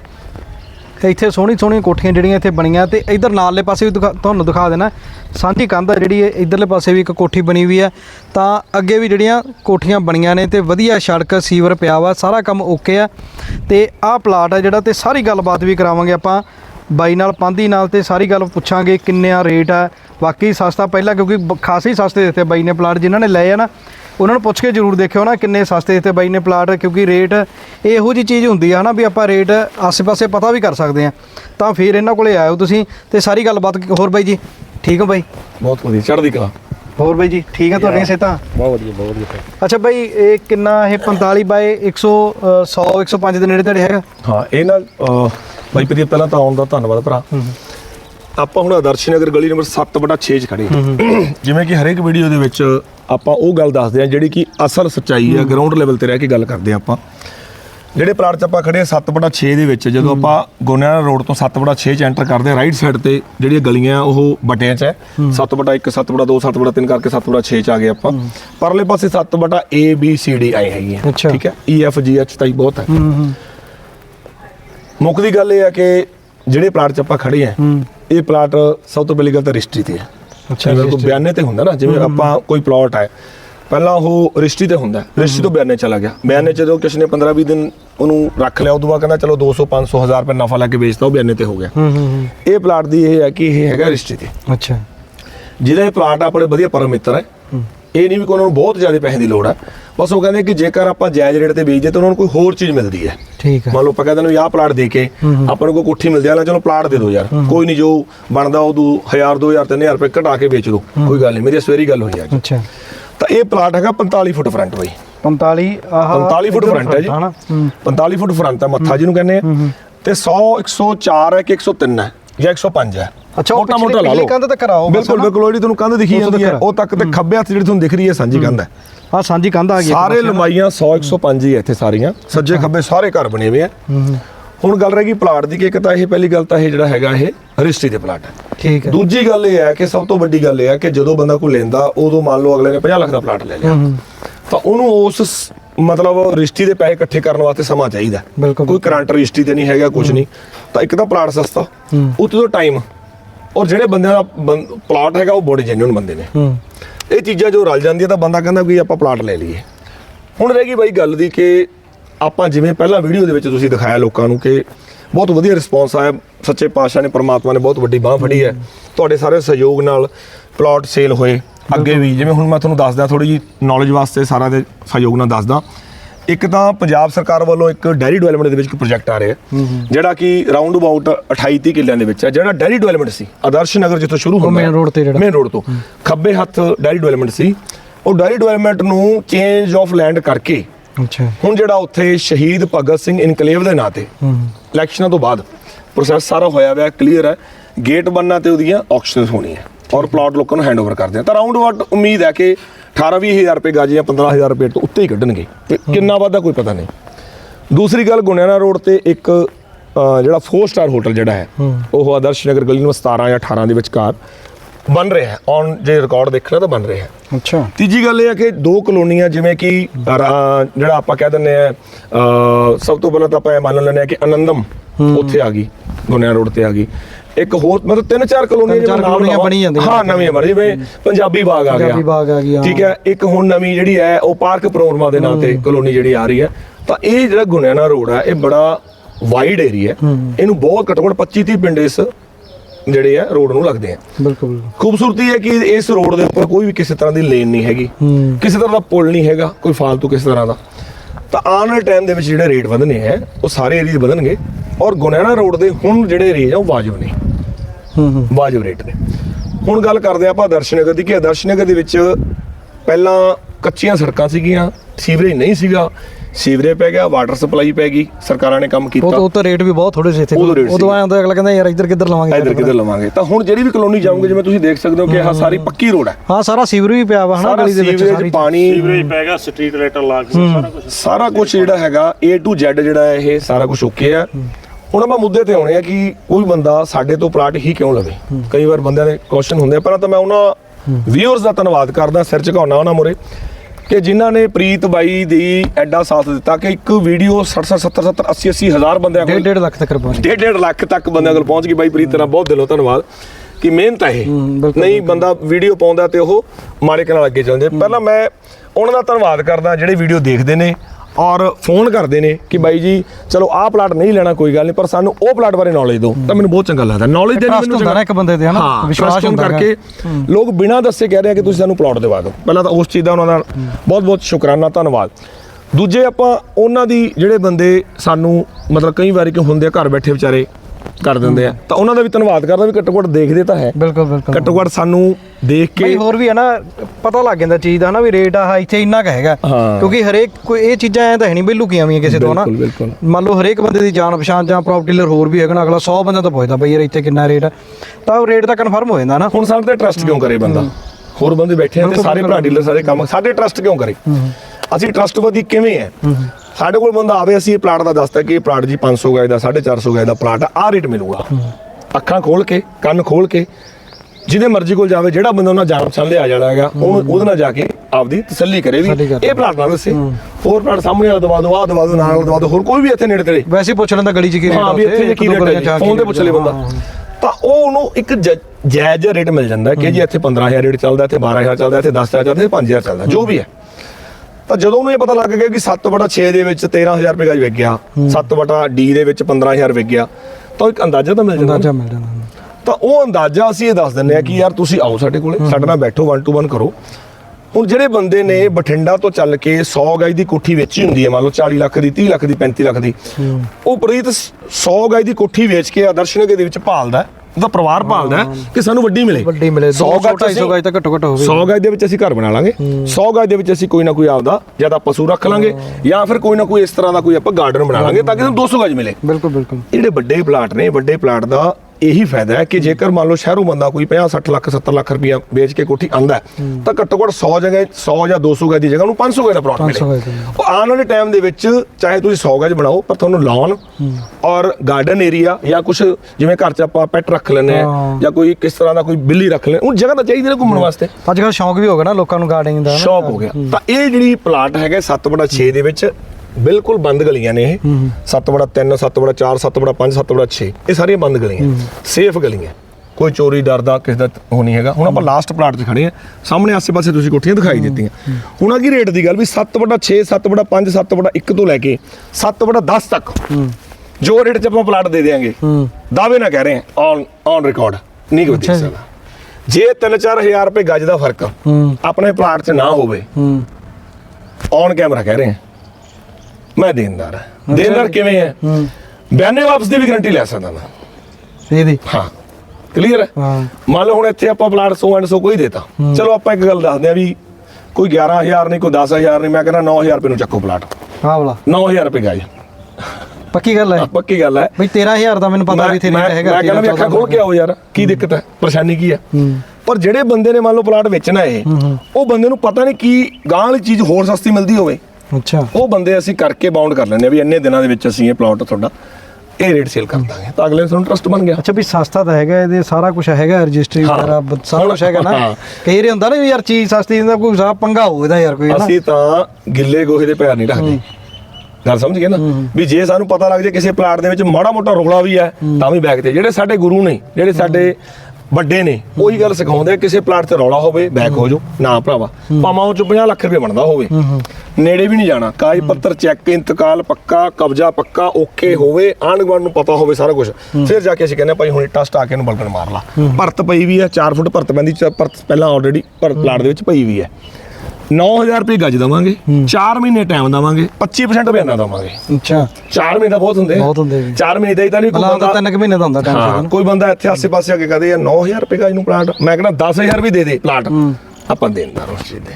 ਇੱਥੇ ਸੋਹਣੀ ਸੋਹਣੀਆਂ ਕੋਠੀਆਂ ਜਿਹੜੀਆਂ ਇੱਥੇ ਬਣੀਆਂ ਤੇ ਇਧਰ ਨਾਲਲੇ ਪਾਸੇ ਵੀ ਦਿਖਾ- ਤੁਹਾਨੂੰ ਦਿਖਾ ਦੇਣਾ। ਸਾਂਝੀ ਕੰਧ ਆ ਜਿਹੜੀ ਇਹ, ਇਧਰਲੇ ਪਾਸੇ ਵੀ ਇੱਕ ਕੋਠੀ ਬਣੀ ਹੋਈ ਹੈ। ਤਾਂ ਅੱਗੇ ਵੀ ਜਿਹੜੀਆਂ ਕੋਠੀਆਂ ਬਣੀਆਂ ਨੇ ਤੇ ਵਧੀਆ ਸੜਕ, ਸੀਵਰ ਪਿਆ ਵਾ, ਸਾਰਾ ਕੰਮ ਓਕੇ ਆ। ਤੇ ਆਹ ਪਲਾਟ ਆ ਜਿਹੜਾ ਤੇ ਸਾਰੀ ਗੱਲਬਾਤ ਵੀ ਕਰਾਵਾਂਗੇ ਆਪਾਂ। ਬਾਈ ਨਾਲ ਪਾਂਦੀ ਨਾਲ ਤੇ ਸਾਰੀ ਗੱਲ ਪੁੱਛਾਂਗੇ ਕਿੰਨਿਆ ਰੇਟ ਆ। ਵਾਕਈ ਸਸਤਾ ਪਹਿਲਾਂ ਕਿਉਂਕਿ ਖਾਸੇ ਸਸਤੇ ਦਿੱਤੇ ਬਾਈ ਨੇ ਪਲਾਟ ਜਿਨ੍ਹਾਂ ਨੇ ਲਏ ਆ ਨਾ ਉਹਨਾਂ ਨੂੰ ਪੁੱਛ ਕੇ ਜ਼ਰੂਰ ਦੇਖਿਓ ਨਾ ਕਿੰਨੇ ਸਸਤੇ ਦਿੱਤੇ ਬਾਈ ਨੇ ਪਲਾਟ ਕਿਉਂਕਿ ਰੇਟ ਇਹੋ ਜੀ ਚੀਜ਼ ਹੁੰਦੀ ਆ ਨਾ ਵੀ ਆਪਾਂ ਰੇਟ ਆਸੇ-ਪਾਸੇ ਪਤਾ ਵੀ ਕਰ ਸਕਦੇ ਆ। ਤਾਂ ਫਿਰ ਇਹਨਾਂ ਕੋਲੇ ਆਇਓ ਤੁਸੀਂ ਤੇ ਸਾਰੀ ਗੱਲਬਾਤ ਹੋਰ ਬਾਈ ਜੀ ਠੀਕ ਹੋ ਬਾਈ? ਬਹੁਤ ਵਧੀਆ ਚੜ੍ਹਦੀ ਕਲਾ। ਹੋਰ ਬਾਈ ਜੀ ਠੀਕ ਆ ਤੁਹਾਡੀਆਂ ਸਿਹਤਾਂ? ਬਹੁਤ ਵਧੀਆ ਬਹੁਤ ਵਧੀਆ ਅੱਛਾ ਬਾਈ ਇਹ ਕਿੰਨਾ ਇਹ 45 ਬਾਏ 100 100 105 ਦੇ ਨੇੜੇ ਤੇੜੇ ਹੈਗਾ? ਹਾਂ ਇਹ ਨਾਲ ਬਾਈ ਪ੍ਰੀਤ ਪਹਿਲਾਂ ਤਾਂ ਆਉਣ ਦਾ ਧੰਨਵਾਦ ਭਰਾ। ਆਪਾਂ ਹੁਣ ਆਦਰਸ਼ ਨਗਰ ਗਲੀ ਨੰਬਰ 7/6 'ਚ ਖੜੇ। ਜਿਵੇਂ ਕਿ ਹਰੇਕ ਵੀਡੀਓ ਦੇ ਵਿੱਚ ਆਪਾਂ ਉਹ ਗੱਲ ਦੱਸਦੇ ਹਾਂ ਜਿਹੜੀ ਕਿ ਅਸਲ ਸੱਚਾਈ ਹੈ ਗਰਾਊਂਡ ਲੈਵਲ ਤੇ ਰਹਿ ਕੇ ਗੱਲ ਕਰਦੇ ਆਪਾਂ। ਜਿਹੜੇ ਪਲਾਟ 'ਚ ਆਪਾਂ ਖੜੇ ਹਾਂ 7/6 ਦੇ ਵਿੱਚ ਜਦੋਂ ਆਪਾਂ ਗੋਨਿਆਣਾ ਰੋਡ ਤੋਂ 7/6 'ਚ ਐਂਟਰ ਕਰਦੇ ਹਾਂ ਰਾਈਟ ਸਾਈਡ ਤੇ ਜਿਹੜੀਆਂ ਗਲੀਆਂ ਉਹ ਬਟਿਆਂ 'ਚ ਹੈ। 7/1 7/2 7/3 ਕਰਕੇ 7/6 'ਚ ਆ ਗਏ ਆਪਾਂ। ਪਰਲੇ ਪਾਸੇ 7/A B C D ਆਏ ਹੈਗੀਆਂ। ਠੀਕ ਹੈ? E F G H ਤਾਈ ਬਹੁਤ ਹੈ। ਹੂੰ ਹੂੰ ਮੁੱਖ ਦੀ ਗੱਲ ਇਹ ਆ ਕਿ ਜਿਹੜੇ ਪਲਾਟ 'ਚ ਆਪਾਂ ਖੜੇ ਆ ਇਹ ਪਲਾਟ ਸਭ ਤੋਂ ਪਹਿਲੀ ਗੱਲ ਤਾਂ ਰਜਿਸਟਰੀ ਤੇ ਹੈ ਅੱਛਾ ਕੋਈ ਬਿਆਨੇ ਤੇ ਹੁੰਦਾ ਨਾ ਜਿਵੇਂ ਆਪਾਂ ਕੋਈ ਪਲਾਟ ਹੈ ਪਹਿਲਾਂ ਉਹ ਰਜਿਸਟਰੀ ਤੇ ਹੁੰਦਾ। ਰਜਿਸਟਰੀ ਤੋਂ ਬਿਆਨੇ ਚਲਾ ਗਿਆ। ਬਿਆਨੇ ਚ ਜਦੋਂ ਕਿਸੇ ਨੇ 15 20 ਦਿਨ ਉਹਨੂੰ ਰੱਖ ਲਿਆ ਉਦੋਂ ਬਾਅਦ ਕਹਿੰਦਾ ਚਲੋ 200 500 1000 ਰੁਪਏ ਨਫਾ ਲੈ ਕੇ ਵੇਚਦਾ ਉਹ ਬਿਆਨੇ ਤੇ ਹੋ ਗਿਆ। ਹੂੰ ਹੂੰ ਹੂੰ। ਇਹ ਪਲਾਟ ਦੀ ਇਹ ਹੈ ਕਿ ਇਹ ਹੈਗਾ ਰਜਿਸਟਰੀ ਤੇ। ਅੱਛਾ। ਜਿਹਦਾ ਇਹ ਪਲਾਟ ਆਪਣੇ ਵਧੀਆ ਪਰਮ ਮਿੱਤਰ ਹੈ। ਇਹ ਨਹੀਂ ਵੀ ਕੋਈ ਉਹਨਾਂ ਨੂੰ ਬਹੁਤ ਜ਼ਿਆਦਾ ਪੈਸੇ ਦੀ ਲੋੜ ਹੈ। ਬਸ ਉਹ ਕਹਿੰਦੇ ਕਿ ਜੇਕਰ ਆਪਾਂ ਜਾਇਜ਼ ਰੇਟ ਤੇ ਵੇਚਦੇ ਤਾਂ ਉਹਨਾਂ ਨੂੰ ਕੋਈ ਹੋਰ ਚੀਜ਼ ਮਿਲਦੀ ਹੈ। ਠੀਕ ਆ ਮੰਨ ਲਓ ਆਪਾਂ ਕਹਿੰਦੇ ਨੇ ਆਹ ਪਲਾਟ ਦੇ ਕੇ ਆਪਾਂ ਨੂੰ ਕੋਈ ਕੋਠੀ ਮਿਲ ਜਾਣਾ ਚਲੋ ਪਲਾਟ ਦੇ ਦਿਓ ਯਾਰ। ਕੋਈ ਨਹੀਂ ਜੋ ਬਣਦਾ ਉਹ 1000 2000 3000 ਰੁਪਏ ਘਟਾ ਕੇ ਵੇਚ ਦਿਓ ਕੋਈ ਗੱਲ ਨਹੀਂ ਮੇਰੀ ਸਵੇਰੀ ਗੱਲ ਹੋਈ ਅੱਜ। ਅੱਛਾ। ਤਾਂ ਇਹ ਪਲਾਟ ਹੈਗਾ 45 ਫੁੱਟ ਫਰੰਟ ਬਈ। 45 ਆਹ 45 ਫੁੱਟ ਫਰੰਟ ਹੈ ਜੀ। ਹਨਾ? ਹੂੰ। 45 ਫੁੱਟ ਫਰੰਟ ਹੈ ਮੱਥਾ ਜਿਹਨੂੰ ਕਹਿੰਦੇ ਆ। ਤੇ 100 104 ਹੈ ਕਿ 103 ਹੈ ਜਾਂ 105 ਹੈ? ਅੱਛਾ, ਉਹ ਮੋਟਾ ਮੋਟਾ ਲਾ ਲਓ। ਕੰਧ ਤੇ ਕਰਾਓ ਬਿਲਕੁਲ? ਬਿਲਕੁਲ ਜਿਹੜੀ ਤੁਹਾਨੂੰ ਕੰਧ ਦਿਖੀ ਜਾਂਦੀ ਹੈ ਤੱਕ ਉਹ ਤੱਕ ਤੇ ਖੱਬੇ ਹੱਥ ਜਿਹੜੀ ਤੁਹਾਨੂੰ ਦਿਖ ਰਹੀ ਹੈ ਸਾਂਝੀ ਕੰਧ ਹੈ। ਆ ਸਾਂਝੀ ਕੰਧ ਆ ਗਈ ਸਾਰੇ। ਲੰਬਾਈਆਂ 100 105 ਹੀ। ਇੱਥੇ ਸਾਰੀਆਂ। ਸੱਜੇ ਖੱਬੇ ਸਾਰੇ ਘਰ ਬਣੇ ਹੋਏ ਆ। ਹੁਣ ਗੱਲ ਰਹਿ ਪਲਾਟ ਦੀ ਕਿ ਇੱਕ ਤਾਂ ਇਹ ਪਹਿਲੀ ਗੱਲ ਤਾਂ ਇਹ ਜਿਹੜਾ ਹੈਗਾ ਇਹ ਰਜਿਸਟਰੀ ਦੇ ਪਲਾਟ ਹੈ। ਠੀਕ ਹੈ। ਦੂਜੀ ਗੱਲ ਇਹ ਹੈ ਕਿ ਸਭ ਤੋਂ ਵੱਡੀ ਗੱਲ ਇਹ ਹੈ ਕਿ ਜਦੋਂ ਬੰਦਾ ਕੋਈ ਲੈਂਦਾ ਉਦੋਂ ਮੰਨ ਲਓ ਅਗਲੇ ਨੇ 50 ਲੱਖ ਦਾ ਪਲਾਟ ਲੈ ਲਿਆ। ਤਾਂ ਉਹਨੂੰ ਉਸ ਮਤਲਬ ਰਜਿਸਟਰੀ ਦੇ ਪੈਸੇ ਇਕੱਠੇ ਕਰਨ ਵਾਸਤੇ ਸਮਾਂ ਚਾਹੀਦਾ। ਕੋਈ ਕਰੰਟ ਰਜਿਸਟਰੀ ਤੇ ਨਹੀਂ ਹੈਗਾ ਕੁਝ ਨਹੀਂ। ਤਾਂ ਇੱਕ ਤਾਂ ਪਲਾਟ ਸਸਤਾ ਉੱਤੇ ਤੋਂ ਟਾਈਮ ਔਰ ਜਿਹੜੇ ਬੰਦਿਆਂ ਦਾ ਪਲਾਟ ਹੈਗਾ ਉਹ ਬੜੇ ਜੈਨੂਨ ਬੰਦੇ ਨੇ। ਹੂੰ। ਇਹ ਚੀਜ਼ਾਂ ਜੋ ਰਲ ਜਾਂਦੀਆਂ ਤਾਂ ਬੰਦਾ ਕਹਿੰਦਾ ਵੀ ਆਪਾਂ ਪਲਾਟ ਲੈ ਲਈਏ। ਹੁਣ ਰਹਿ ਗਈ ਬਾਈ ਗੱਲ ਦੀ ਕਿ ਆਪਾਂ ਜਿਵੇਂ ਪਹਿਲਾਂ ਵੀਡੀਓ ਦੇ ਵਿੱਚ ਤੁਸੀਂ ਦਿਖਾਇਆ ਲੋਕਾਂ ਨੂੰ ਕਿ ਬਹੁਤ ਵਧੀਆ ਰਿਸਪੌਂਸ ਆਇਆ। ਸੱਚੇ ਪਾਤਸ਼ਾਹ ਨੇ ਪ੍ਰਮਾਤਮਾ ਨੇ ਬਹੁਤ ਵੱਡੀ ਬਾਹ ਫੜੀ ਹੈ। ਤੁਹਾਡੇ ਸਾਰੇ ਸਹਿਯੋਗ ਨਾਲ ਪਲਾਟ ਸੇਲ ਹੋਏ। ਅੱਗੇ ਵੀ ਜਿਵੇਂ ਹੁਣ ਮੈਂ ਤੁਹਾਨੂੰ ਦੱਸਦਾ ਥੋੜੀ ਜੀ ਨੌਲੇਜ ਵਾਸਤੇ ਸਾਰਾ ਦੇ ਸਹਿਯੋਗ ਨਾਲ ਦੱਸਦਾ। ਇੱਕ ਤਾਂ ਪੰਜਾਬ ਸਰਕਾਰ ਵੱਲੋਂ ਇੱਕ ਡੈਰੀ ਡਿਵੈਲਪਮੈਂਟ ਦੇ ਵਿੱਚ ਇੱਕ ਪ੍ਰੋਜੈਕਟ ਆ ਰਿਹਾ ਜਿਹੜਾ ਕਿ ਰਾਉਂਡ ਅਬਾਊਟ 28 30 ਕਿੱਲਿਆਂ ਦੇ ਵਿੱਚ ਹੈ ਜਿਹੜਾ ਡੈਰੀ ਡਿਵੈਲਪਮੈਂਟ ਸੀ ਆਦਰਸ਼ ਨਗਰ ਜਿੱਥੋਂ ਸ਼ੁਰੂ ਹੁੰਦਾ main road ਤੇ ਜਿਹੜਾ। ਮੇਨ ਰੋਡ ਤੋਂ। ਖੱਬੇ ਹੱਥ ਡੈਰੀ ਡਿਵੈਲਪਮੈਂਟ ਸੀ ਉਹ ਡੈਰੀ ਡਿਵੈਲਪਮੈਂਟ ਨੂੰ ਚੇਂਜ ਆਫ ਲੈਂਡ ਕਰਕੇ ਅੱਛਾ। ਹੁਣ ਜਿਹੜਾ ਉੱਥੇ ਸ਼ਹੀਦ ਭਗਤ ਸਿੰਘ ਇਨਕਲੇਵ ਦੇ ਨਾਂ ਤੇ ਇਲੈਕਸ਼ਨਾਂ ਤੋਂ ਬਾਅਦ ਪ੍ਰੋਸੈਸ ਸਾਰਾ ਹੋਇਆ ਹੋਇਆ ਕਲੀਅਰ ਹੈ। ਗੇਟ ਬੰਨਾ ਤੇ ਉਹਦੀਆਂ ਆਕਸ਼ਨਸ ਹੋਣੀਆਂ ਔਰ ਪਲਾਟ ਲੋਕਾਂ ਨੂੰ ਹੈਂਡਓਵਰ ਕਰਦੇ ਆ। ਤਾਂ ਰਾਉਂਡ ਅਬਾਊਟ ਉਮੀਦ ਹੈ ਕਿ 18 20000 ਰੁਪਏ ਗਾਜ ਜਾਂ 15000 ਰੁਪਏ ਤੋਂ ਉੱਤੇ ਹੀ ਕੱਢਣਗੇ। ਤੇ ਕਿੰਨਾ ਵਾਧਾ ਕੋਈ ਪਤਾ ਨਹੀਂ। ਦੂਸਰੀ ਗੱਲ ਗੁਨਿਆਣਾ ਰੋਡ ਤੇ ਇੱਕ ਜਿਹੜਾ 4 ਸਟਾਰ ਹੋਟਲ ਜਿਹੜਾ ਹੈ ਉਹ ਆਦਰਸ਼ ਨਗਰ ਗਲੀ ਨੰਬਰ 17 ਜਾਂ 18 ਦੇ ਵਿਚਕਾਰ ਬਣ ਰਿਹਾ ਹੈ। ਔਨ ਜੇ ਰਿਕਾਰਡ ਦੇਖਣਾ ਤਾਂ ਬਣ ਰਿਹਾ ਹੈ। ਅੱਛਾ। ਤੀਜੀ ਗੱਲ ਇਹ ਹੈ ਕਿ ਦੋ ਕਲੋਨੀਆਂ ਜਿਵੇਂ ਕਿ ਜਿਹੜਾ ਆਪਾਂ ਕਹਿ ਦਿੰਦੇ ਆ ਸਭ ਤੋਂ ਪਹਿਲਾਂ ਤਾਂ ਆਪਾਂ ਇਹ ਮੰਨ ਲੈਂਦੇ ਆ ਕਿ ਆਨੰਦਮ ਉੱਥੇ ਆ ਗਈ ਗੁਨਿਆ ਰੋਡ ਤੇ ਆ ਗਈ। ਇੱਕ ਹੋਰ ਮਤਲਬ ਤਿੰਨ ਚਾਰ ਕਲੋਨੀਆਂ ਤਿੰਨ ਚਾਰ ਜਿਵੇਂ ਨਾਮ ਕਲੋਨੀਆਂ ਲਵਾਂ- ਬਣੀ ਜਾਂਦੀਆਂ। ਹਾਂ ਨਵੀਆਂ ਬਣ ਜਿਵੇਂ ਪੰਜਾਬੀ ਬਾਗ ਆ ਗਿਆ। ਪੰਜਾਬੀ ਬਾਗ ਆ ਗਈ, ਹਾਂ। ਠੀਕ ਹੈ ਇੱਕ ਹੁਣ ਨਵੀਂ ਜਿਹੜੀ ਹੈ ਉਹ ਪਾਰਕ ਪ੍ਰੋਗਰਾਮਾਂ ਦੇ ਨਾਂ ਤੇ ਕਲੋਨੀ ਜਿਹੜੀ ਆ ਰਹੀ ਹੈ। ਤਾਂ ਇਹ ਜਿਹੜਾ ਗੁਨਿਆਣਾ ਰੋਡ ਹੈ ਇਹ ਬੜਾ ਵਾਈਡ ਏਰੀਆ ਹੈ। ਇਹਨੂੰ ਬਹੁਤ ਘੱਟੋ ਘੱਟ 25 30 ਪਿੰਡ ਇਸ ਜਿਹੜੇ ਆ ਰੋਡ ਨੂੰ ਲੱਗਦੇ ਆ। ਬਿਲਕੁਲ ਬਿਲਕੁਲ। ਖੂਬਸੂਰਤੀ ਹੈ ਕਿ ਇਸ ਰੋਡ ਦੇ ਉੱਪਰ ਕੋਈ ਵੀ ਕਿਸੇ ਤਰ੍ਹਾਂ ਦੀ ਲੇਨ ਨਹੀਂ ਹੈਗੀ। ਹੂੰ। ਕਿਸੇ ਤਰ੍ਹਾਂ ਦਾ ਪੁਲ ਨਹੀਂ ਹੈਗਾ ਕੋਈ ਫਾਲਤੂ ਕਿਸੇ ਤਰ੍ਹਾਂ ਦਾ। ਤਾਂ ਆਉਣ ਵਾਲੇ ਟਾਈਮ ਦੇ ਵਿੱਚ ਜਿਹੜੇ ਰੇਟ ਵਧਨੇ ਹੈ ਉਹ ਸਾਰੇ ਏਰੀਆ ਵਧਣਗੇ। ਔਰ ਗੁਨੈਣਾ ਰੋਡ ਦੇ ਹੁਣ ਜਿਹੜੇ ਰੇਟ ਆ ਉਹ ਵਾਜਬ ਨੇ। ਵਾਜਬ ਰੇਟ ਨੇ ਹੁਣ ਗੱਲ ਕਰਦੇ ਆਪਾਂ ਆਦਰਸ਼ ਨਗਰ ਦੀ ਕਿ ਆਦਰਸ਼ ਨਗਰ ਦੇ ਵਿੱਚ ਪਹਿਲਾਂ ਕੱਚੀਆਂ ਸੜਕਾਂ ਸੀਗੀਆਂ ਸੀਵਰੇਜ ਨਹੀਂ ਸੀਗਾ। ਸੀਵਰੇਜ ਪੈ ਗਿਆ ਵਾਟਰ ਸਪਲਾਈ ਪੈ ਗਈ ਸਰਕਾਰਾਂ ਨੇ ਕੰਮ ਉਹ ਕੀਤਾ ਤਾਂ ਉਹ ਤਾਂ ਰੇਟ ਵੀ ਬਹੁਤ ਥੋੜੇ ਸੀ। ਇੱਥੇ ਉਦੋਂ rate ਉਦੋਂ ਆਇਆ ਹੁੰਦਾ ਅਗਲਾ ਕਹਿੰਦਾ ਯਾਰ ਇੱਧਰ ਕਿੱਧਰ ਲਵਾਂਗੇ? ਇਧਰ ਕਿਧਰ ਲਵਾਂਗੇ। ਤਾਂ ਹੁਣ ਜਿਹੜੀ ਵੀ ਕਲੋਨੀ ਜਾਓਗੇ ਜਿਵੇਂ ਤੁਸੀਂ ਦੇਖ ਸਕਦੇ ਹੋ ਕਿ ਇਹ ਸਾਰੀ ਪੱਕੀ ਰੋਡ ਹੈ। ਹਾਂ ਸਾਰਾ ਸੀਵਰ ਵੀ ਪਿਆ ਵਾ ਹਨਾ ਗਲੀ ਦੇ ਵਿੱਚ ਸੀਵਰੇਜ ਸਾਰੀ। ਪਾਣੀ। ਸੀਵਰੇਜ ਪੈ ਗਿਆ ਸਟਰੀਟ ਲਾਈਟਾਂ ਲਾ ਕੇ ਸਾਰਾ ਕੁਝ ਸਾਰਾ ਕੁਝ ਜਿਹੜਾ ਹੈਗਾ A to Z ਜਿਹੜਾ ਹੈ ਇਹ ਸਾਰਾ ਕੁਝ ਓਕੇ ਆ। ਹੁਣ ਆਪਾਂ ਮੁੱਦੇ ਤੇ ਆਉਣੇ ਆ ਕਿ ਕੋਈ ਬੰਦਾ ਸਾਡੇ ਤੋਂ ਪਲਾਟ ਹੀ ਕਿਉਂ ਲਵੇ। ਕਈ ਵਾਰ ਬੰਦਿਆਂ ਦੇ ਕੁਐਸਚਨ ਹੁੰਦੇ ਆ ਪਹਿਲਾਂ ਤਾਂ ਮੈਂ ਉਹਨਾਂ ਵਿਊਅਰਸ ਦਾ ਧੰਨਵਾਦ ਕਰਦਾ ਸਿਰ ਝੁਕਾਉਣਾ ਉਹਨਾਂ ਮੁਰੇ ਕਿ ਜਿਨ੍ਹਾਂ ਨੇ ਪ੍ਰੀਤ ਬਾਈ ਦੀ ਐਡਾ ਸਾਥ ਦਿੱਤਾ ਕਿ ਇੱਕ ਵੀਡੀਓ 60 70 70 80 80 ਹਜ਼ਾਰ ਬੰਦਿਆਂ ਕੋਲ ਡੇਢ ਲੱਖ ਤੱਕ ਪਹੁੰਚ ਡੇਢ ਡੇਢ ਲੱਖ ਤੱਕ ਬੰਦਿਆਂ ਕੋਲ ਪਹੁੰਚ ਗਈ। ਬਾਈ ਪ੍ਰੀਤ ਤੇਰਾ ਬਹੁਤ ਦਿਲੋਂ ਧੰਨਵਾਦ। ਕਿ ਮਿਹਨਤ ਹੈ ਇਹ ਨਹੀਂ ਬੰਦਾ ਵੀਡੀਓ ਪਾਉਂਦਾ ਤੇ ਉਹ ਮਾੜੇ ਨਾਲ ਅੱਗੇ ਚੱਲਦੇ ਪਹਿਲਾਂ ਮੈਂ ਉਹਨਾਂ ਦਾ ਧੰਨਵਾਦ ਕਰਦਾ ਜਿਹੜੇ ਵੀਡੀਓ ਦੇਖਦੇ ਨੇ। ਔਰ ਫੋਨ ਕਰਦੇ ਨੇ ਕਿ ਬਾਈ ਜੀ ਚਲੋ ਆਹ ਪਲਾਟ ਨਹੀਂ ਲੈਣਾ ਕੋਈ ਗੱਲ ਨਹੀਂ ਪਰ ਸਾਨੂੰ ਉਹ ਪਲਾਟ ਬਾਰੇ ਨੌਲੇਜ ਦਿਓ। ਤਾਂ ਮੈਨੂੰ ਬਹੁਤ ਚੰਗਾ ਲੱਗਦਾ। ਨੌਲੇਜ ਦੇ trust ਹੁੰਦਾ ਨਾ ਇੱਕ ਬੰਦੇ ਤੇ, ਹਨਾ? ਵਿਸ਼ਵਾਸ ਹੁੰਦਾ। ਕਰਕੇ ਲੋਕ ਬਿਨਾਂ ਦੱਸੇ ਕਹਿ ਰਹੇ ਆ ਕਿ ਤੁਸੀਂ ਸਾਨੂੰ ਪਲਾਟ ਦਿਵਾ ਦਿਓ। ਪਹਿਲਾਂ ਤਾਂ ਉਸ ਚੀਜ਼ ਦਾ ਉਹਨਾਂ ਦਾ ਬਹੁਤ ਬਹੁਤ ਸ਼ੁਕਰਾਨਾ ਧੰਨਵਾਦ। ਦੂਜੇ ਆਪਾਂ ਉਹਨਾਂ ਦੀ ਜਿਹੜੇ ਬੰਦੇ ਸਾਨੂੰ ਮਤਲਬ ਕਈ ਵਾਰੀ ਕਿ ਹੁੰਦੇ ਆ ਘਰ ਬੈਠੇ ਵਿਚਾਰੇ ਕਰ ਦਿੰਦੇ ਆ ਤਾਂ ਉਹਨਾਂ ਦਾ ਵੀ ਧੰਨਵਾਦ ਕਰਦਾ ਵੀ ਘੱਟੋ ਘੱਟ ਦੇਖਦੇ ਤਾਂ ਹੈ। ਬਿਲਕੁਲ ਬਿਲਕੁਲ। ਘੱਟੋ ਘੱਟ ਸਾਨੂੰ ਦੇਖ ਬਈ ਕੇ ਹੋਰ ਵੀ ਹੈ ਨਾ ਪਤਾ ਲੱਗ ਜਾਂਦਾ ਚੀਜ਼ ਦਾ ਨਾ ਵੀ ਰੇਟ ਆ ਇੱਥੇ ਇੰਨਾ ਕ ਹੈਗਾ। ਹਾਂ। ਕਿਉਂਕਿ ਹਰੇਕ ਕੋਈ ਇਹ ਚੀਜ਼ਾਂ ਐ ਤਾਂ ਹੈ ਨਹੀਂ ਬਈ ਲੁਕੀਆਂ ਹੋਈਆਂ ਕਿਸੇ ਤੋਂ ਨਾ ਬਿਲਕੁਲ, ਬਿਲਕੁਲ। ਮੰਨ ਲਓ ਹਰੇਕ ਬੰਦੇ ਦੀ ਜਾਣ ਪਛਾਣ ਜਾਂ ਪ੍ਰੋਪਰਟੀ ਡੀਲਰ ਹੋਰ ਵੀ ਹੈਗਾ ਨਾ ਅਗਲਾ 100 ਬੰਦਾ ਤਾਂ ਪੁੱਛਦਾ ਬਈ ਯਾਰ ਇੱਥੇ ਕਿੰਨਾ ਰੇਟ ਆ। ਤਾਂ ਉਹ ਰੇਟ ਤਾਂ ਕਨਫਰਮ ਹੋ ਜਾਂਦਾ ਨਾ। ਹੁਣ ਸਾਡੇ ਤੇ ਟਰਸਟ ਕਿਉਂ ਕਰੇ ਬੰਦਾ? ਹੋਰ ਬੰਦੇ ਬੈਠੇ ਆ ਤੇ ਸਾਰੇ ਭਰਾ ਡੀਲਰ ਸਾਰੇ ਕੰਮ ਸਾਡੇ ਟਰਸਟ ਕਿਉਂ ਕਰੇ? ਅਸੀਂ ਟਰਸਟਵਰਦੀ ਕਿਵੇਂ ਹੈ। ਸਾਡੇ ਕੋਲ ਬੰਦਾ ਆਵੇ ਅਸੀਂ ਇਹ ਪਲਾਟ ਦਾ ਦੱਸਦਾ ਕਿ ਇਹ ਪਲਾਟ ਜੀ 500 ਗਜ ਦਾ 450 ਗਜ ਦਾ ਪਲਾਟ ਆ ਆਹ ਰੇਟ ਮਿਲੂਗਾ। ਅੱਖਾਂ ਖੋਲ ਕੇ ਕੰਨ ਖੋਲ ਕੇ ਜਿਹਦੇ ਮਰਜ਼ੀ ਕੋਲ ਜਾਵੇ ਜਿਹੜਾ ਬੰਦਾ ਉਹਨਾਂ ਜਾਣ ਪਛਾਣ ਲਿਆ ਜਾਣਾ ਹੈਗਾ ਉਹਨੂੰ ਉਹਦੇ ਨਾਲ ਜਾ ਕੇ ਆਪਦੀ ਤਸੱਲੀ ਕਰੇ ਵੀ ਤਸੱਲੀ ਕਰ। ਇਹ ਪਲਾਟ ਨਾਲ ਦੱਸੇ। ਹੋਰ ਪਲਾਟ ਸਾਹਮਣੇ ਵਾਲਾ ਦਵਾ ਦੋ ਆਹ ਦਵਾ ਦੋ ਨਾਲ ਵਾਲਾ ਦਵਾ ਦੋ ਹੋਰ ਕੋਈ ਵੀ ਇੱਥੇ ਨੇੜੇ ਤੇੜੇ। ਵੈਸੇ ਪੁੱਛ ਲੈਂਦਾ ਗਲੀ 'ਚ ਕੀ ਰੇਟ ਆ ਹਾਂ ਵੀ ਇੱਥੇ ਜੇ ਕੀ ਰੇਟ ਹੈ ਫੋਨ ਤੇ ਪੁੱਛ ਲੈ ਬੰਦਾ। ਤਾਂ ਉਹ ਉਹਨੂੰ ਇੱਕ ਜ- ਜਾਇਜ਼ ਜਿਹਾ ਰੇਟ ਮਿਲ ਜਾਂਦਾ ਕਿ ਜੀ ਇੱਥੇ 15000 ਰੇਟ ਚੱਲਦਾ ਇੱਥੇ 12000 ਚੱਲਦਾ ਇੱਥੇ 10000 ਚੱਲਦਾ ਇੱਥੇ 5000 ਚੱਲਦਾ ਜੋ ਵੀ ਹੈ। ਤਾਂ ਜਦੋਂ ਉਹਨੂੰ ਇਹ ਪਤਾ ਲੱਗ ਗਿਆ ਕਿ 7/6 ਦੇ ਵਿੱਚ 13000 ਰੁਪਏ ਗਜ ਵਿਕ ਗਿਆ 7/D ਦੇ ਵਿੱਚ 15000 ਵਿਕ ਗਿਆ ਤਾਂ ਇੱਕ ਅੰਦਾਜ਼ਾ ਤਾਂ ਮਿਲ ਜਾਂਦਾ ਅੰਦਾਜ਼ਾ ਮਿਲ ਜਾਂਦਾ। ਤਾਂ ਉਹ ਅੰਦਾਜ਼ਾ ਅਸੀਂ ਇਹ ਦੱਸ ਦਿੰਦੇ ਆ ਕਿ ਯਾਰ ਤੁਸੀਂ ਆਓ ਸਾਡੇ ਕੋਲੇ ਸਾਡੇ ਨਾਲ ਬੈਠੋ 1 ਟੂ 1 ਕਰੋ। ਹੁਣ ਜਿਹੜੇ ਬੰਦੇ ਨੇ ਬਠਿੰਡਾ ਤੋਂ ਚੱਲ ਕੇ 100 ਗਜ ਦੀ ਕੋਠੀ ਵੇਚੀ ਹੁੰਦੀ ਹੈ ਮੰਨ ਲਓ 40 ਲੱਖ ਦੀ 30 ਲੱਖ ਦੀ 35 ਲੱਖ ਦੀ ਉਹ ਪ੍ਰੀਤ 100 ਗਜ ਦੀ ਕੋਠੀ ਵੇਚ ਕੇ ਆਦਰਸ਼ਨਗਰ ਦੇ ਵਿੱਚ ਭਾਲਦਾ ਉਹਦਾ ਪਰਿਵਾਰ ਭਾਲਦਾ ਕਿ ਸਾਨੂੰ ਵੱਡੀ ਮਿਲੇ। ਵੱਡੀ ਮਿਲੇ 200 100 ਗਜ 250 ਗਜ ਤਾਂ ਘੱਟੋ ਘੱਟ ਹੋਵੇ। 100 ਗਜ ਦੇ ਵਿੱਚ ਅਸੀਂ ਘਰ ਬਣਾ ਲਾਂਗੇ। 100 ਗਜ ਦੇ ਵਿੱਚ ਅਸੀਂ ਕੋਈ ਨਾ ਕੋਈ ਆਪਦਾ ਜਾਂ ਤਾਂ ਪਸ਼ੂ ਰੱਖ ਲਾਂਗੇ ਜਾਂ ਫਿਰ ਕੋਈ ਨਾ ਕੋਈ ਇਸ ਤਰ੍ਹਾਂ ਦਾ ਕੋਈ ਆਪਾਂ ਗਾਰਡਨ ਬਣਾ ਲਾਂਗੇ ਤਾਂ ਕਿ ਸਾਨੂੰ 200 ਗਜ ਮਿਲੇ। ਬਿਲਕੁਲ ਬਿਲਕੁਲ। ਜਿਹੜੇ ਵੱਡੇ ਪਲਾਟ ਨੇ ਵੱਡੇ ਪਲਾਟ ਦਾ ਇਹੀ ਫਾਇਦਾ ਹੈ ਕਿ ਜੇਕਰ ਮੰਨ ਲਓ ਸ਼ਹਿਰੋਂ ਬੰਦਾ ਕੋਈ 50 60 ਲੱਖ 70 ਲੱਖ ਰੁਪਇਆ ਵੇਚ ਕੇ ਕੋਠੀ ਆਂਦਾ ਤਾਂ ਘੱਟੋ ਘੱਟ 100 ਜਗ੍ਹਾ 100 ਜਾਂ 200 ਗਜ ਦੀ ਜਗ੍ਹਾ ਨੂੰ 500 ਗਜ ਦਾ ਪਲਾਟ 500 ਮਿਲੇ। ਉਹ ਆਉਣ ਵਾਲੇ ਟਾਈਮ ਦੇ ਵਿੱਚ ਚਾਹੇ ਤੁਸੀਂ 100 ਗਜ ਬਣਾਓ ਪਰ ਤੁਹਾਨੂੰ ਲਾਨ ਔਰ ਗਾਰਡਨ ਏਰੀਆ ਜਾਂ ਕੁਝ ਜਿਵੇਂ ਘਰ 'ਚ ਆਪਾਂ ਪੈਟ ਰੱਖ ਲੈਂਦੇ ਆ। ਜਾਂ ਕੋਈ ਕਿਸ ਤਰ੍ਹਾਂ ਦਾ ਕੋਈ ਬਿੱਲੀ ਰੱਖ ਲੈ ਉਹ ਜਗ੍ਹਾ ਤਾਂ ਚਾਹੀਦੀ ਨਾ ਘੁੰਮਣ ਵਾਸਤੇ ਅੱਜ ਕੱਲ ਸ਼ੌਂਕ ਵੀ ਹੋ ਗਿਆ ਨਾ ਲੋਕਾਂ ਨੂੰ ਗਾਰਡਨਿੰਗ ਦਾ। ਸ਼ੌਕ ਹੋ ਗਿਆ ਤਾਂ ਇਹ ਜਿਹੜੀ ਪਲਾਟ ਹੈਗਾ 7/6 ਦੇ ਵਿੱਚ ਬਿਲਕੁਲ ਬੰਦ ਗਲੀਆਂ ਨੇ ਇਹ। 7/3 7/4 7/5 7/6 ਇਹ ਸਾਰੀਆਂ ਬੰਦ ਗਲੀਆਂ ਸੇਫ ਗਲੀਆਂ। ਕੋਈ ਚੋਰੀ ਡਰਦਾ ਕਿਸੇ ਦਾ ਉਹ ਨਹੀਂ ਹੈਗਾ। ਹੁਣ ਆਪਾਂ ਲਾਸਟ ਪਲਾਟ 'ਚ ਖੜੇ ਆ ਸਾਹਮਣੇ ਆਸੇ-ਪਾਸੇ ਤੁਸੀਂ ਕੋਠੀਆਂ ਦਿਖਾਈ ਦਿੱਤੀਆਂ। ਹੁਣ ਆ ਕੀ ਰੇਟ ਦੀ ਗੱਲ ਵੀ 7/6 7/5 7/1 ਤੋਂ ਲੈ ਕੇ 7/10 ਤੱਕ। ਜੋ ਰੇਟ 'ਚ ਆਪਾਂ ਪਲਾਟ ਦੇ ਦੇਾਂਗੇ ਹੂੰ। ਦਾਅਵੇ ਨਾ ਕਹਿ ਰਹੇ ਆ ਔਨ ਔਨ ਰਿਕਾਰਡ ਨਹੀਂ ਕੋਈ ਦੇ ਜੀ। ਸਕਦਾ ਜੇ 3-4000 ਰੁਪਏ ਗੱਜ ਦਾ ਫ਼ਰਕ ਹੂੰ। ਆਪਣੇ ਪਲਾਟ 'ਚ ਨਾ ਹੋਵੇ। ਹੂੰ। ਔਨ ਕੈਮਰਾ ਕਹਿ ਰਹੇ ਹਾਂ। ਮੈਂ ਦੇਣਦਾਰ ਹਾਂ। ਦੇਣਦਾਰ ਕਿਵੇਂ ਹੈ? ਹੂੰ। ਬਿਆਨੇ ਵਾਪਸ ਦੀ ਵੀ ਗਾਰੰਟੀ ਲੈ ਸਕਦਾ ਮੈਂ। ਇਹਦੀ ਹਾਂ। ਕਲੀਅਰ ਹੈ? ਹਾਂ। ਮੰਨ ਲਓ ਹੁਣ ਇੱਥੇ ਆਪਾਂ ਪਲਾਟ 100 ਐਂਡ 100 ਕੋਈ ਦੇਤਾ। ਚਲੋ ਆਪਾਂ ਇੱਕ ਗੱਲ ਦੱਸਦੇ ਆ ਵੀ ਕੋਈ 11000 ਨਹੀਂ ਕੋਈ 10000 ਨਹੀਂ ਮੈਂ ਕਹਿੰਦਾ 9000 ਰੁਪਏ ਨੂੰ ਚੱਕੋ ਪਲਾਟ। ਆਹ ਵਾਲਾ। 9000 ਰੁਪਏ ਗਾਜ ਪੱਕੀ ਗੱਲ ਹੈ? ਪੱਕੀ ਗੱਲ ਹੈ। ਬਈ 13000 ਦਾ ਮੈਨੂੰ ਪਤਾ ਵੀ ਇੱਥੇ ਰੇਟ ਹੈਗਾ ਮੈਂ ਕਹਿੰਦਾ ਵੀ ਅੱਖਾਂ ਖੋਲ ਕੇ ਆਓ ਯਾਰ ਕੀ ਦਿੱਕਤ ਹੈ? ਪਰੇਸ਼ਾਨੀ ਕੀ ਹੈ? ਹੂੰ। ਪਰ ਜਿਹੜੇ ਬੰਦੇ ਨੇ ਮੰਨ ਲਓ ਪਲਾਟ ਵੇਚਣਾ ਇਹ ਉਹ ਬੰਦੇ ਨੂੰ ਪਤਾ ਨਹੀਂ ਕੀ ਗਾਂ ਵਾਲੀ ਚੀਜ਼ ਹੋਰ ਸਸਤੀ ਮਿਲਦੀ ਹੋਵੇ। ਅੱਛਾ। ਉਹ ਬੰਦੇ ਅਸੀਂ ਕਰਕੇ ਬਾਉਂਡ ਕਰ ਲੈਂਦੇ ਆ ਵੀ ਇੰਨੇ ਦਿਨਾਂ ਦੇ ਵਿੱਚ ਅਸੀਂ ਇਹ ਪਲਾਟ ਤੁਹਾਡਾ ਇਹ ਰੇਟ ਸੇਲ ਕਰ ਦਾਂਗੇ। ਤਾਂ ਅਗਲੇ ਨੂੰ ਟਰਸਟ ਬਣ ਗਿਆ। ਅੱਛਾ ਵੀ ਸਸਤਾ ਤਾਂ ਹੈਗਾ ਇਹਦੇ ਸਾਰਾ ਕੁਝ ਹੈਗਾ ਰਜਿਸਟਰੀ। ਵਗੈਰਾ ਸਾਰਾ ਕੁਝ ਹੈਗਾ ਨਾ। ਕਈ ਵਾਰੀ ਹੁੰਦਾ ਨਾ ਯਾਰ ਚੀਜ਼ ਸਸਤੀ ਦਿੰਦਾ ਕੋਈ ਸਾਹ ਪੰਗਾ ਹੋ ਇਹਦਾ ਯਾਰ ਕੋਈ ਨਾ। ਅਸੀਂ ਤਾਂ ਗਿੱਲੇ ਗੋਹੇ ਦੇ ਪੈਰ ਨਹੀਂ ਰੱਖਦੇ। ਗੱਲ ਸਮਝ ਗਏ ਨਾ? ਵੀ ਜੇ ਸਾਨੂੰ ਪਤਾ ਲੱਗ ਜੇ ਕਿਸੇ ਪਲਾਟ ਦੇ ਵਿੱਚ ਮਾੜਾ ਮੋਟਾ ਰੋਲਾ ਵੀ ਹੈ। ਤਾਂ ਵੀ ਬੈਕ ਤੇ। ਜਿਹੜੇ ਸਾਡੇ ਗੁਰੂ ਨੇ ਜਿਹੜੇ ਸਾਡੇ ਵੱਡੇ ਨੇ ਉਹੀ ਗੱਲ ਸਿਖਾਉਂਦੇ ਆ, ਕਿਸੇ ਪਲਾਟ ਤੇ ਰੌਲਾ ਹੋਵੇ ਬੈਕ ਹੋ। ਜਾਓ ਨਾ ਭਰਾਵਾ। ਭਾਵੇਂ ਉਹ ਚ 50 ਲੱਖ ਰੁਪਏ ਬਣਦਾ ਹੋਵੇ। ਨੇੜੇ ਵੀ ਨਹੀਂ ਜਾਣਾ। ਕਾਗਜ਼ ਪੱਤਰ ਚੈੱਕ ਇੰਤਕਾਲ ਪੱਕਾ ਕਬਜ਼ਾ ਪੱਕਾ ਓਕੇ ਹੋਵੇ ਗੁਆਂਢ ਨੂੰ ਪਤਾ ਹੋਵੇ ਸਾਰਾ ਕੁਝ ਫਿਰ ਜਾ ਕੇ ਅਸੀਂ ਕਹਿੰਦੇ ਆ, ਭਾਈ ਹੁਣ ਟਸਟ ਆ ਕੇ ਇਹਨੂੰ ਬਲਗਣ ਮਾਰ ਲਾ। ਭਰਤ ਪਈ ਵੀ ਹੈ 4 ਫੁੱਟ ਭਰਤ ਪੈਂਦੀ ਭਰਤ ਪਹਿਲਾਂ ਆਲਰੇਡੀ ਭਰਤ ਪਲਾਟ ਦੇ ਵਿੱਚ ਪਈ ਵੀ ਹੈ 9000 ਰੁਪਏ ਗੱਜ ਦਵਾਂਗੇ 4 ਮਹੀਨੇ ਟਾਈਮ ਦਵਾਂਗੇ 25% ਬਿਆਨਾ ਦਵਾਂਗੇ। ਅੱਛਾ। 4 ਮਹੀਨੇ ਬਹੁਤ ਹੁੰਦੇ। ਬਹੁਤ ਹੁੰਦੇ ਜੀ। 4 ਮਹੀਨੇ ਦਾ ਹੀ ਤਾਂ ਨਹੀਂ ਕੋਈ ਬੰਦਾ ਤਿੰਨ ਕੁ ਮਹੀਨੇ ਦਾ ਹੁੰਦਾ ਟਾਈਮ ਕੋਈ ਬੰਦਾ ਇੱਥੇ ਆਸੇ-ਪਾਸੇ ਆ ਕੇ ਕਹਦੇ ਯਾਰ 9000 ਰੁਪਏ ਗੱਜ ਨੂੰ ਪਲਾਟ ਮੈਂ ਕਹਿੰਦਾ 10000 ਵੀ ਦੇ ਦੇ ਪਲਾਟ ਆਪਾਂ ਦੇਣਦਾਰ ਉਸ ਚੀਜ਼ ਦੇ।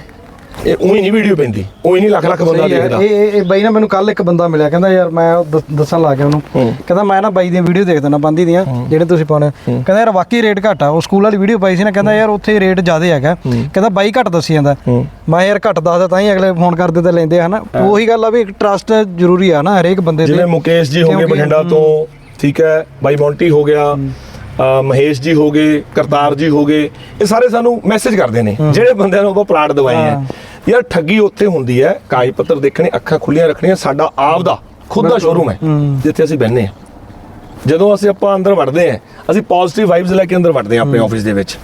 ਇਹ ਉਹੀ ਨਹੀਂ ਵੀਡੀਓ ਪੈਂਦੀ। ਉਹੀ ਨਹੀਂ ਲੱਖ ਲੱਖ ਬੰਦਾ ਸਹੀ ਹੈ। ਦੇਖਦਾ। ਇਹ ਇਹ- ਇਹ ਬਾਈ ਨਾ ਮੈਨੂੰ ਕੱਲ ਇੱਕ ਬੰਦਾ ਮਿਲਿਆ ਕਹਿੰਦਾ ਯਾਰ ਮੈਂ ਉਹ ਦੱਸ- ਦੱਸਣ ਲੱਗ ਗਿਆ ਉਹਨੂੰ। ਕਹਿੰਦਾ ਮੈਂ ਨਾ ਬਾਈ ਦੀਆਂ ਵੀਡੀਓ ਦੇਖਦਾ ਨਾ ਬੰਦੀ ਦੀਆਂ ਜਿਹੜੇ ਤੁਸੀਂ ਪਾਉਣੇ। ਕਹਿੰਦਾ ਯਾਰ ਵਾਕਈ ਰੇਟ ਘੱਟ ਆ। ਉਹ ਸਕੂਲ ਵਾਲੀ ਵੀਡੀਓ ਪਾਈ ਸੀ ਨਾ ਕਹਿੰਦਾ ਯਾਰ ਉੱਥੇ ਰੇਟ ਜ਼ਿਆਦਾ ਹੈਗਾ। ਕਹਿੰਦਾ ਬਾਈ ਘੱਟ ਦੱਸੀ ਜਾਂਦਾ। ਮੈਂ ਯਾਰ ਘੱਟ ਦੱਸਦਾ ਤਾਂ ਹੀ ਅਗਲੇ ਫੋਨ ਕਰਦੇ ਤੇ ਲੈਂਦੇ ਆ ਹਨਾ। ਉਹੀ ਗੱਲ ਆ ਵੀ ਇੱਕ ਟਰਸਟ ਜ਼ਰੂਰੀ ਆ ਨਾ ਹਰੇਕ ਬੰਦੇ ਜਿਵੇਂ ਤੇ ਮੁਕੇਸ਼ ਜੀ ਹੋ ਗਏ ਕਿਉਂਕਿ- ਬਠਿੰਡਾ ਤੋਂ ਠੀਕ ਹੈ ਬਾਈ ਮੌਂਟੀ ਹੋ ਗਿਆ ਅ, ਮਹੇਸ਼ ਜੀ ਹੋ ਗਏ ਕਰਤਾਰ ਜੀ ਹੋ ਗਏ ਇਹ ਸਾਰੇ ਸਾਨੂੰ ਮੈਸੇਜ ਕਰਦੇ ਨੇ। ਜਿਹੜੇ ਬੰਦਿਆਂ ਨੂੰ ਆਪਾਂ ਪਲਾਟ ਦਵਾਏ ਆ ਯਾਰ ਠੱਗੀ ਉੱਥੇ ਹੁੰਦੀ ਹੈ ਕਾਗਜ਼ ਪੱਤਰ ਦੇਖਣੇ ਅੱਖਾਂ ਖੁੱਲੀਆਂ ਰੱਖਣੀਆਂ ਸਾਡਾ ਆਪ ਦਾ ਖੁਦ ਦਾ ਸ਼ੋਰੂਮ ਹੈ ਜਿੱਥੇ ਅਸੀਂ ਬੈੰਨੇ ਆ ਜਦੋਂ ਅਸੀਂ ਆਪਾਂ ਅੰਦਰ ਵੜਦੇ ਆ ਅਸੀਂ ਪੋਜ਼ਿਟਿਵ ਵਾਈਬਸ ਲੈ ਕੇ ਅੰਦਰ ਵੜਦੇ ਆ ਆਪਣੇ ਆਫਿਸ ਦੇ ਵਿੱਚ।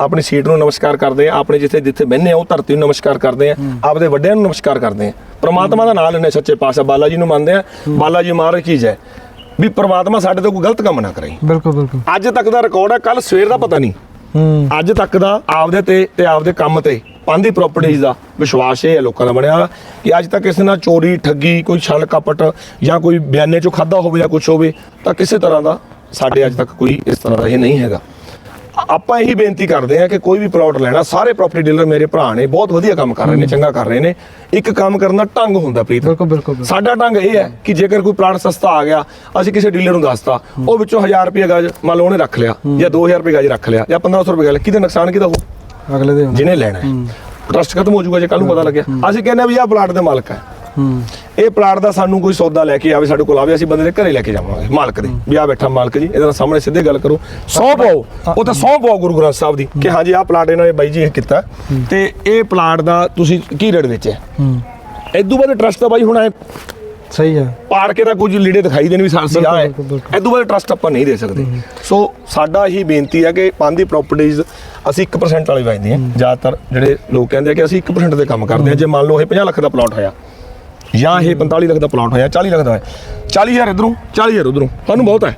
ਆਪਣੀ ਸੀਟ ਨੂੰ ਨਮਸਕਾਰ ਕਰਦੇ ਆ ਆਪਣੇ ਜਿੱਥੇ ਜਿੱਥੇ ਬੈੰਨੇ ਆ ਉਹ ਧਰਤੀ ਨੂੰ ਨਮਸਕਾਰ ਕਰਦੇ ਆ ਆਪਦੇ ਵੱਡਿਆਂ ਨੂੰ ਨਮਸਕਾਰ ਕਰਦੇ ਆ ਪ੍ਰਮਾਤਮਾ ਦਾ ਨਾਮ ਲੈਣੇ ਸੱਚੇ ਪਾਤਸ਼ਾਹ ਬਾਲਾ ਜੀ ਨੂੰ ਮੰਨਦੇ ਆ ਬਾਲਾ ਜੀ ਮਾਰ ਚੀਜ਼ ਹੈ ਵੀ ਪ੍ਰਮਾਤਮਾ ਸਾਡੇ ਤੋਂ ਕੋਈ ਗਲਤ ਕੰਮ ਨਾ ਕਰੇ। ਬਿਲਕੁਲ ਬਿਲਕੁਲ। ਅੱਜ ਤੱਕ ਦਾ ਰਿਕਾਰਡ ਹੈ ਕੱਲ ਸਵੇਰ ਦਾ ਪਤਾ ਨਹੀਂ। ਅੱਜ ਤੱਕ ਦਾ ਆਪਦੇ ਤੇ ਤੇ ਆਪਦੇ ਕੰਮ ਤੇ। ਪਾਂਦੀ ਪ੍ਰਾਪਰਟੀਆਂ ਦਾ ਵਿਸ਼ਵਾਸ ਇਹ ਹੈ ਲੋਕਾਂ ਦਾ ਬਣਿਆ ਹੋਇਆ ਕਿ ਅੱਜ ਤੱਕ ਕਿਸੇ ਨਾਲ ਚੋਰੀ ਠੱਗੀ ਕੋਈ ਛਲ ਕਪਟ ਜਾਂ ਕੋਈ ਬਿਆਨੇ ਚੋਂ ਖਾਦਾ ਹੋਵੇ ਜਾਂ ਕੁਝ ਹੋਵੇ ਤਾਂ ਕਿਸੇ ਤਰ੍ਹਾਂ ਦਾ ਸਾਡੇ ਅੱਜ ਤੱਕ ਕੋਈ ਇਸ ਤਰ੍ਹਾਂ ਦਾ ਇਹ ਨਹੀਂ ਹੈਗਾ। ਆਪਾਂ ਇਹੀ ਬੇਨਤੀ ਕਰਦੇ ਹਾਂ ਕਿ ਕੋਈ ਵੀ ਪਲਾਟ ਲੈਣਾ ਸਾਰੇ ਪ੍ਰਾਪਰਟੀ ਡੀਲਰ ਮੇਰੇ ਭਰਾ ਨੇ ਬਹੁਤ ਵਧੀਆ ਕੰਮ ਕਰ ਰਹੇ ਨੇ ਚੰਗਾ ਕਰ ਰਹੇ ਨੇ। ਇੱਕ ਕੰਮ ਕਰਨ ਦਾ ਢੰਗ ਹੁੰਦਾ ਪ੍ਰੀਤ। ਬਿਲਕੁਲ ਬਿਲਕੁਲ। ਸਾਡਾ ਢੰਗ ਇਹ ਹੈ ਕਿ ਜੇਕਰ ਕੋਈ ਪਲਾਟ ਸਸਤਾ ਆ ਗਿਆ ਅਸੀਂ ਕਿਸੇ ਡੀਲਰ ਨੂੰ ਦੱਸਤਾ ਉਹ ਵਿੱਚੋਂ 1000 ਰੁਪਏ ਗਜ ਮੰਨ ਲਓ ਉਹਨੇ ਰੱਖ ਲਿਆ ਜਾਂ 2000 ਰੁਪਏ ਗਜ ਰੱਖ ਲਿਆ ਜਾਂ 1500 ਰੁਪਏ ਗਜ ਕਿਹਦਾ ਨੁਕਸਾਨ ਕਿਹਦਾ ਹੋ ਅਗਲੇ ਦੇ ਜਿਹਨੇ ਲੈਣਾ ਹੈ। ਟਰਸਟ ਖਤਮ ਹੋ ਜਾਊਗਾ ਜੇ ਕੱਲ ਨੂੰ ਪਤਾ ਲੱਗਿਆ। ਅਸੀਂ ਕਹਿੰਦੇ ਆ ਵੀ ਆਹ ਪਲਾਟ ਦੇ ਮਾਲਕ ਹੈ। ਹੂੰ। ਇਹ ਪਲਾਟ ਦਾ ਸਾਨੂੰ ਕੋਈ ਸੌਦਾ ਲੈ ਕੇ ਆਵੇ ਸਾਡੇ ਕੋਲ ਆਵੇ ਅਸੀਂ ਬੰਦੇ ਦੇ ਘਰੇ ਲੈ ਕੇ ਜਾਵਾਂਗੇ ਮਾਲਕ ਦੇ। ਵੀ ਆ ਬੈਠਾ ਮਾਲਕ ਜੀ ਇਹਦੇ ਨਾਲ ਸਾਹਮਣੇ ਸਿੱਧੇ ਗੱਲ ਕਰੋ। ਸੌ ਪਾਓ ਉਹ ਤਾਂ ਸੌ ਪਾਓ ਗੁਰੂ ਗ੍ਰੰਥ ਸਾਹਿਬ ਦੀ ਕਿ ਹਾਂਜੀ ਆਹ ਪਲਾਟ ਇਹਨਾਂ ਨੇ ਬਾਈ ਜੀ ਇਹ ਕੀਤਾ। ਤੇ ਇਹ ਪਲਾਟ ਦਾ ਤੁਸੀਂ ਕੀ ਰੇਟ ਵੇਚਿਆ? ਹੂੰ। ਇਦੋਂ ਬਾਅਦ ਟਰਸਟ ਦਾ ਬਾਈ ਹੁਣ ਐ ਸਹੀ ਆ। ਪਾੜ ਕੇ ਤਾਂ ਕੁਝ ਲੀੜੇ ਦਿਖਾਈ ਦੇਣ ਵੀ ਸਾਲਸੀ ਆ ਹੈ ਬਿਲਕੁਲ, ਬਿਲਕੁਲ। ਇਦੋਂ ਬਾਅਦ ਟਰਸਟ ਆਪਾਂ ਨਹੀਂ ਦੇ ਸਕਦੇ। ਸੋ ਸਾਡਾ ਇਹੀ ਬੇਨਤੀ ਹੈ ਕਿ ਪਾਂਦੀ ਪ੍ਰਾਪਰਟੀਆਂ ਅਸੀਂ 1% ਵਾਲੀ ਵੇਚਦੇ ਹਾਂ। ਜ਼ਿਆਦਾਤਰ ਜਿਹੜੇ ਲੋਕ ਕਹਿੰਦੇ ਆ ਕਿ ਅਸੀਂ 1% ਦੇ ਕੰਮ ਕਰਦੇ ਹਾਂ। ਜੇ ਮੰਨ ਲਓ ਇਹ 50 ਲੱਖ ਦਾ ਪਲਾਟ ਹੋਇਆ ਜਾਂ ਇਹ 45 ਲੱਖ ਦਾ ਪਲਾਟ ਹੋਇਆ 40 ਲੱਖ ਦਾ ਹੋਇਆ 40000 ਇਧਰੋਂ 40000 ਉਧਰੋਂ ਸਾਨੂੰ ਬਹੁਤ ਹੈ।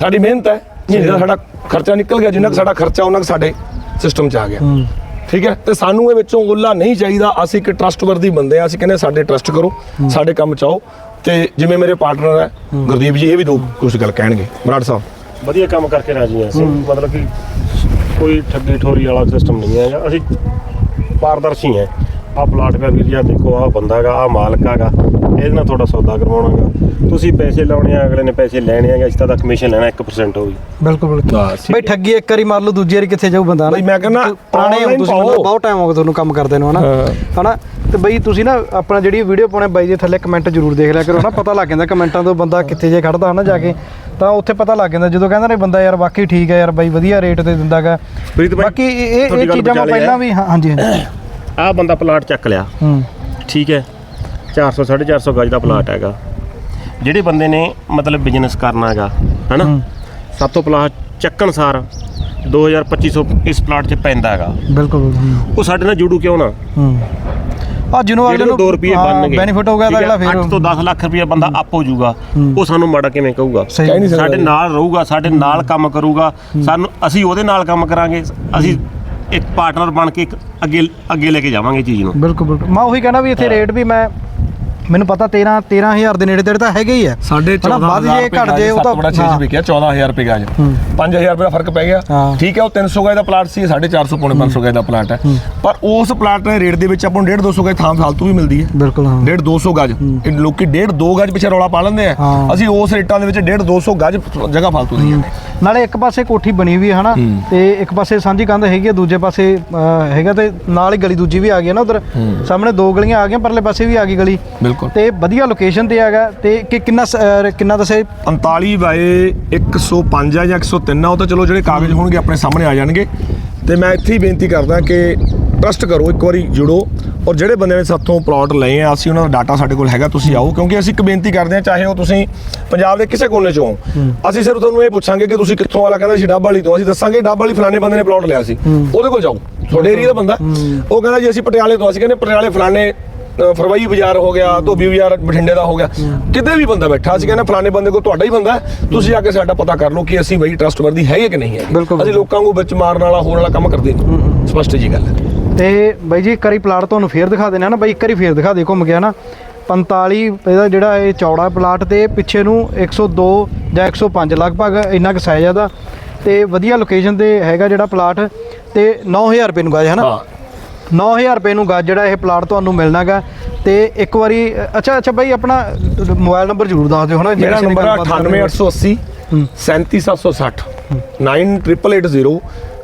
ਸਾਡੀ ਮਿਹਨਤ ਹੈ। ਦਾ ਸਾਡਾ ਖਰਚਾ ਨਿਕਲ ਗਿਆ। ਜਿੰਨਾ ਕੁ ਸਾਡਾ ਖਰਚਾ ਉਹਨਾਂ ਕੁ ਸਾਡੇ ਸਿਸਟਮ 'ਚ ਆ ਗਿਆ। ਠੀਕ ਹੈ? ਤੇ ਸਾਨੂੰ ਇਹ ਵਿੱਚੋਂ ਉੱਲਾ ਨਹੀਂ ਚਾਹੀਦਾ। ਅਸੀਂ ਇੱਕ ਟਰਸਟਵਰਦੀ ਬੰਦੇ ਆ ਅਸੀਂ ਕਹਿੰਦੇ ਸਾਡੇ ਟਰਸਟ ਕਰੋ। ਸਾਡੇ ਕੰਮ ਚਾਓ ਤੇ ਜਿਵੇਂ ਮੇਰੇ ਪਾਰਟਨਰ ਹੈ ਗੁਰਦੀਪ ਜੀ ਇਹ ਵੀ ਦੋ ਕੁਝ ਗੱਲ ਕਹਿਣਗੇ। ਬਰਾੜ ਸਾਹਿਬ। ਵਧੀਆ ਕੰਮ ਕਰਕੇ ਰਾਜੀ ਹਾਂ ਅਸੀਂ। ਮਤਲਬ ਕਿ ਕੋਈ ਠੱਗੀ ਠੋਰੀ ਵਾਲਾ ਸਿਸਟਮ ਨਹੀਂ ਹੈਗਾ ਅਸੀਂ ਪਾਰਦਰਸ਼ੀ ਹੈ। ਆਹ ਪਲਾਟ ਦਾ ਵੀਰ ਜੀ ਆਹ ਦੇਖੋ ਆਹ ਬੰਦਾ ਹੈਗਾ ਆਹ ਮਾਲਕ ਹੈਗਾ। ਇਹਦੇ ਨਾਲ ਤੁਹਾਡਾ ਸੌਦਾ ਕਰਵਾਉਣਾਗਾ। ਤੁਸੀਂ ਪੈਸੇ ਲਾਉਣੇ ਆ ਅਗਲੇ ਨੇ ਪੈਸੇ ਲੈਣੇ ਅਸੀਂ ਤਾਂ ਉਹਦਾ ਕਮਿਸ਼ਨ ਲੈਣਾ 1% ਹੋਊਗੀ ਬਿਲਕੁਲ ਬਿਲਕੁਲ। ਬਈ ਠੱਗੀ ਇੱਕ ਵਾਰੀ ਮਾਰ ਲਓ ਦੂਜੀ ਵਾਰੀ ਕਿੱਥੇ ਜਾਊ ਬੰਦਾ ਨਾ ਬਈ ਮੈਂ ਕਹਿੰਦਾ ਪੁਰਾਣੇ ਹੋ ਤੁਸੀਂ ਬਹੁਤ ਟਾਈਮ ਹੋ ਗਿਆ ਤੁਹਾਨੂੰ ਕੰਮ ਕਰਦੇ ਨੂੰ ਹਨਾ। ਹਨਾ? ਤੇ ਬਈ ਤੁਸੀਂ ਨਾ ਆਪਣਾ ਜਿਹੜੀ ਵੀਡੀਓ ਪਾਉਣੇ ਬਾਈ ਦੇ ਥੱਲੇ ਕਮੈਂਟ ਜ਼ਰੂਰ ਦੇਖ ਲਿਆ ਕਰੋ ਨਾ ਪਤਾ ਲੱਗ ਜਾਂਦਾ ਕਮੈਂਟਾਂ ਤੋਂ ਬੰਦਾ ਕਿੱਥੇ ਜੇ ਖੜਦਾ ਹਨਾ ਜਾ ਕੇ। ਤਾਂ ਉੱਥੇ ਪਤਾ ਲੱਗ ਜਾਂਦਾ ਜਦੋਂ ਕਹਿੰਦਾ ਨੇ ਬੰਦਾ ਯਾਰ ਵਾਕਈ ਠੀਕ ਹੈ ਯਾਰ ਬਾਈ ਵਧੀਆ ਰੇਟ ਤੇ ਦਿੰਦਾਗਾ। ਬਾਕੀ ਇਹ ਇਹ- ਚੀਜ਼ਾਂ ਮੈਂ ਪਹਿਲਾਂ। ਵੀ ਹਾਂ- ਹਾਂਜੀ ਹਾਂਜੀ। ਆਹ ਬੰਦਾ ਪਲਾਟ ਚੱਕ ਲਿਆ। ਹੂੰ। ਠੀਕ ਹੈ। 400 450 ਗਜ ਦਾ ਪਲਾਟ ਹੈਗਾ। ਜਿਹੜੇ ਬੰਦੇ ਨੇ ਮਤਲਬ ਬਿਜ਼ਨਸ ਕਰਨਾ ਹੈਗਾ ਹੈਨਾ? ਸਾਤੋਂ ਪਲਾਟ ਚੱਕਣ ਸਾਰ 2250 ਇਸ ਪਲਾਟ 'ਚ ਪੈਂਦਾ ਹੈਗਾ। ਬਿਲਕੁਲ ਉਹ ਸਾਡੇ ਨਾਲ ਜੁੜੂ ਕਿਉਂ ਨਾ? ਹੂੰ। ਆ ਜਿਹਨੂੰ ਅਗਲੇ ਨੂੰ 2 ਰੁਪਏ ਬਣਨਗੇ। ਬੈਨੀਫਿਟ ਹੋ ਗਿਆ ਤਾਂ ਅਗਲਾ ਫੇਰ ਤੋਂ 10 ਲੱਖ ਰੁਪਏ ਬੰਦਾ ਆਪ ਹੋ ਜਾਊਗਾ। ਉਹ ਸਾਨੂੰ ਮਾੜਾ ਕਿਵੇਂ ਕਹੂਗਾ? ਸਾਡੇ। ਨਾਲ ਰਹੂਗਾ ਸਾਡੇ ਨਾਲ ਕੰਮ ਕਰੂਗਾ। ਸਾਨੂੰ ਅਸੀਂ ਉਹਦੇ ਨਾਲ ਕੰਮ ਕਰਾਂਗੇ। ਅਸੀਂ ਇੱਕ ਪਾਰਟਨਰ ਬਣ ਕੇ ਇੱਕ ਅੱਗੇ ਅੱਗੇ ਲੈ ਕੇ ਜਾਵਾਂਗੇ ਚੀਜ਼ ਨੂੰ। ਬਿਲਕੁਲ ਬਿਲਕੁਲ। ਮੈਂ ਉਹੀ ਕਹਿਣਾ ਵੀ ਇੱਥੇ ਰੇਟ ਵੀ ਮੈਂ ਮੈਨੂੰ ਪਤਾ 13 13000 ਦੇ ਨੇੜੇ ਤੇੜੇ ਤਾਂ ਹੈਗੇ ਹੀ ਆ। ਸਾਡੇ ਹਨਾ, ਵੱਧ ਜੇ ਘਟ ਜੇ ਉਹ ਤਾਂ ਬੜਾ ਚੀਜ਼ ਹਾਂ। ਵਿਕਿਆ 14000 ਰੁਪਏ ਗਜ। 5000 ਰੁਪਏ ਦਾ ਫ਼ਰਕ ਪੈ ਗਿਆ। ਠੀਕ ਹੈ ਉਹ 300 ਗਜ ਦਾ ਪਲਾਟ ਸੀ 450 ਪੌਣੇ 500 ਗਜ ਦਾ ਪਲਾਟ ਹੈ। ਪਰ ਉਸ ਪਲਾਟ ਦੇ ਰੇਟ ਦੇ ਵਿੱਚ ਆਪਾਂ ਨੂੰ 1.5 200 ਗਜ ਥਾਂ ਫਾਲਤੂ ਵੀ ਮਿਲਦੀ ਹੈ। ਬਿਲਕੁਲ ਹਾਂ। 1.5 200 ਗਜ। ਇਹ ਲੋਕੀ 1.5 2 ਗਜ ਪਿੱਛੇ ਰੌਲਾ ਪਾ ਲੈਂਦੇ ਆ। ਅਸੀਂ ਉਸ ਰੇਟਾਂ ਦੇ ਵਿੱਚ 1.5 200 ਗਜ ਜਗ੍ਹਾ ਫਾਲਤੂ ਦੀ ਹੈ। ਨਾਲੇ ਇੱਕ ਪਾਸੇ ਕੋਠੀ ਬਣੀ ਹੋਈ ਹੈ ਹਨਾ ਤੇ ਇੱਕ ਪਾਸੇ ਸਾਂਝੀ ਕੰਧ ਹੈਗੀ ਆ ਦੂਜੇ ਪਾਸੇ ਹੈਗਾ ਤੇ ਨਾਲ ਹੀ ਗਲੀ ਦੂਜੀ ਵੀ ਆ ਗਈ ਹੈ ਨਾ ਉਧਰ। ਸਾਹਮਣੇ ਦੋ ਗਲੀਆਂ ਆ ਗਈਆਂ ਪਰਲੇ ਪਾਸੇ ਵੀ ਆ ਗਈ ਗਲੀ। ਤੇ ਵਧੀਆ ਲੋਕੇਸ਼ਨ ਤੇ ਹੈਗਾ ਤੇ ਕਿ ਕਿੰਨਾ ਕਿੰਨਾ ਦੱਸੇ 45 ਬਾਏ 105 ਆ ਜਾਂ 103 ਆ ਉਹ ਤਾਂ ਚਲੋ ਜਿਹੜੇ ਕਾਗਜ਼ ਹੋਣਗੇ ਆਪਣੇ ਸਾਹਮਣੇ ਆ ਜਾਣਗੇ। ਤੇ ਮੈਂ ਇੱਥੇ ਹੀ ਬੇਨਤੀ ਕਰਦਾ ਕਿ ਟਰਸਟ ਕਰੋ ਇੱਕ ਵਾਰੀ ਜੁੜੋ ਔਰ ਜਿਹੜੇ ਬੰਦੇ ਨੇ ਸਾਥੋਂ ਪਲਾਟ ਲਏ ਆ ਅਸੀਂ ਉਹਨਾਂ ਦਾ ਡਾਟਾ ਸਾਡੇ ਕੋਲ ਹੈਗਾ ਤੁਸੀਂ ਆਓ ਕਿਉਂਕਿ ਅਸੀਂ ਇੱਕ ਬੇਨਤੀ ਕਰਦੇ ਹਾਂ ਚਾਹੇ ਉਹ ਤੁਸੀਂ ਪੰਜਾਬ ਦੇ ਕਿਸੇ ਕੋਨੇ ਚੋਂ ਅਸੀਂ ਸਿਰਫ ਤੁਹਾਨੂੰ ਇਹ ਪੁੱਛਾਂਗੇ ਕਿ ਤੁਸੀਂ ਕਿੱਥੋਂ ਵਾਲਾ ਕਹਿੰਦਾ ਸੀ ਡੱਬ ਵਾਲੀ ਤੋਂ। ਅਸੀਂ ਦੱਸਾਂਗੇ ਡੱਬ ਵਾਲੀ ਫਲਾਣੇ ਬੰਦੇ ਨੇ ਪਲਾਟ ਲਿਆ ਸੀ। ਉਹਦੇ ਕੋਲ ਜਾਓ। ਤੁਹਾਡੇ ਏਰੀਆ ਦਾ ਬੰਦਾ। ਉਹ ਕਹਿੰਦਾ ਜੀ ਅਸੀਂ ਪਟਿਆਲੇ ਤੋਂ ਅਸੀਂ ਕਹਿੰਦੇ ਪਟਿਆਲੇ ਫਲਾਣੇ ਫਰਵਾਈ ਬਾਜ਼ਾਰ ਹੋ ਗਿਆ ਧੋਬੀ ਬਾਜ਼ਾਰ ਬਠਿੰਡੇ ਦਾ ਹੋ ਗਿਆ। ਕਿਤੇ ਵੀ ਬੰਦਾ ਬੈਠਾ ਅਸੀਂ ਕਹਿੰਦੇ ਫਲਾਣੇ ਬੰਦੇ ਕੋਲ ਤੁਹਾਡਾ ਹੀ ਬੰਦਾ ਹੈ, ਤੁਸੀਂ ਆ ਕੇ ਸਾਡਾ ਪਤਾ ਕਰ ਲਓ ਕਿ ਅਸੀਂ ਬਈ ਟਰਸਟਵਰਦੀ ਹੈਗੇ ਕਿ ਨਹੀਂ ਬਿਲਕੁਲ। ਅਸੀਂ ਲੋਕਾਂ ਨੂੰ ਵਿੱਚ ਮਾਰਨ ਵਾਲਾ ਹੋਣ ਵਾਲਾ ਕੰਮ ਕਰਦੇ ਨਹੀਂ ਸਪਸ਼ਟ ਜੀ ਗੱਲ ਹੈ। ਤੇ ਬਾਈ ਜੀ ਇੱਕ ਵਾਰੀ ਪਲਾਟ ਤੁਹਾਨੂੰ ਫੇਰ ਦਿਖਾ ਦੇਣਾ ਨਾ ਬਾਈ ਇੱਕ ਵਾਰੀ ਫੇਰ ਦਿਖਾ ਦੇ ਘੁੰਮ ਗਿਆ ਨਾ 45 ਇਹਦਾ ਜਿਹੜਾ ਇਹ ਚੌੜਾ ਪਲਾਟ ਤੇ ਪਿੱਛੇ ਨੂੰ 102 ਜਾਂ 105 ਲਗਭਗ ਇੰਨਾ ਕੁ ਸਾਈਜ਼ ਇਹਦਾ। ਤੇ ਵਧੀਆ ਲੋਕੇਸ਼ਨ ਤੇ ਹੈਗਾ ਜਿਹੜਾ ਪਲਾਟ ਤੇ 9000 ਰੁਪਏ ਨੂੰ ਗਾਜ ਹੈ। ਨਾ ਹਾਂ 9000 ਰੁਪਏ ਨੂੰ ਗੱਜ ਜਿਹੜਾ ਇਹ ਪਲਾਟ ਤੁਹਾਨੂੰ ਮਿਲਣਾਗਾ ਤੇ ਇੱਕ ਵਾਰੀ ਅੱਛਾ ਅੱਛਾ ਬਾਈ ਆਪਣਾ ਮੋਬਾਈਲ ਨੰਬਰ ਜ਼ਰੂਰ ਦੱਸ ਦਿਓ ਹਨਾ ਨੇ ਨੰਬਰ ਹੈ। ਗੱਲਬਾਤ ਕਰਨੀ ਹੋਵੇ। 98880 ਹੂੰ। 37760 9880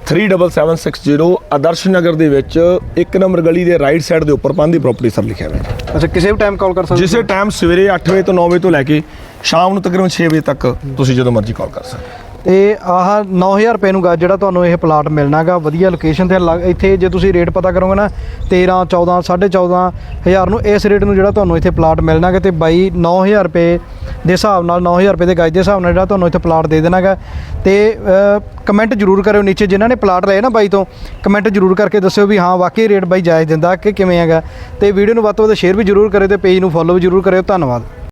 37760 ਆਦਰਸ਼ ਨਗਰ ਦੇ ਵਿੱਚ ਇੱਕ ਨੰਬਰ ਗਲੀ ਦੇ ਰਾਈਟ ਸਾਈਡ ਦੇ ਉੱਪਰ ਪੰਦੀ ਪ੍ਰਾਪਰਟੀ ਸਰ ਲਿਖਿਆ ਹੋਇਆ ਹੈ। ਅੱਛਾ ਕਿਸੇ ਵੀ ਟਾਈਮ ਕਾਲ ਕਰ ਸਕਦੇ ਜਿਸੇ ਟਾਈਮ ਸਵੇਰੇ 8 ਵਜੇ ਤੋਂ 9 ਵਜੇ ਤੋਂ ਲੈ ਕੇ ਸ਼ਾਮ ਨੂੰ ਤਕਰੀਬਨ 6 ਵਜੇ ਤੱਕ ਤੁਸੀਂ ਜਦੋਂ ਮਰਜ਼ੀ ਕਾਲ ਕਰ ਸਕਦੇ ਤੇ ਆਹ 9000 ਰੁਪਏ ਨੂੰ ਗੱਜ ਜਿਹੜਾ ਤੁਹਾਨੂੰ ਇਹ ਪਲਾਟ ਮਿਲਣਾਗਾ ਵਧੀਆ ਲੋਕੇਸ਼ਨ ਤੇ ਲੱਗ- ਇੱਥੇ ਜੇ ਤੁਸੀਂ ਰੇਟ ਪਤਾ ਕਰੋਗੇ ਨਾ 13 14 14.5 ਹਜ਼ਾਰ ਨੂੰ ਇਸ ਰੇਟ ਨੂੰ ਜਿਹੜਾ ਤੁਹਾਨੂੰ ਇੱਥੇ ਪਲਾਟ ਮਿਲਣਾਗਾ ਤੇ ਬਾਈ 9000 ਰੁਪਏ ਦੇ ਹਿਸਾਬ ਨਾਲ 9000 ਰੁਪਏ ਦੇ ਗੱਜ ਦੇ ਹਿਸਾਬ ਨਾਲ ਜਿਹੜਾ ਤੁਹਾਨੂੰ ਇੱਥੇ ਪਲਾਟ ਦੇ ਦੇਣਾਗਾ ਤੇ ਕਮੈਂਟ ਜ਼ਰੂਰ ਕਰਿਓ ਨੀਚੇ, ਜਿਨ੍ਹਾਂ ਨੇ ਪਲਾਟ ਲਏ ਨਾ ਬਾਈ ਤੋਂ ਕਮੈਂਟ ਜ਼ਰੂਰ ਕਰਕੇ ਦੱਸਿਓ ਵੀ ਹਾਂ, ਵਾਕਈ ਰੇਟ ਬਾਈ ਜਾਇਜ਼ ਦਿੰਦਾ ਕਿ ਕਿਵੇਂ ਹੈਗਾ। ਤੇ ਵੀਡੀਓ ਨੂੰ ਵੱਧ ਤੋਂ ਵੱਧ ਸ਼ੇਅਰ ਵੀ ਜ਼ਰੂਰ ਕਰਿਓ ਤੇ ਪੇਜ ਨੂੰ ਫੋਲੋ ਵੀ ਜ਼ਰੂਰ ਕਰਿਓ। ਧੰਨਵਾਦ।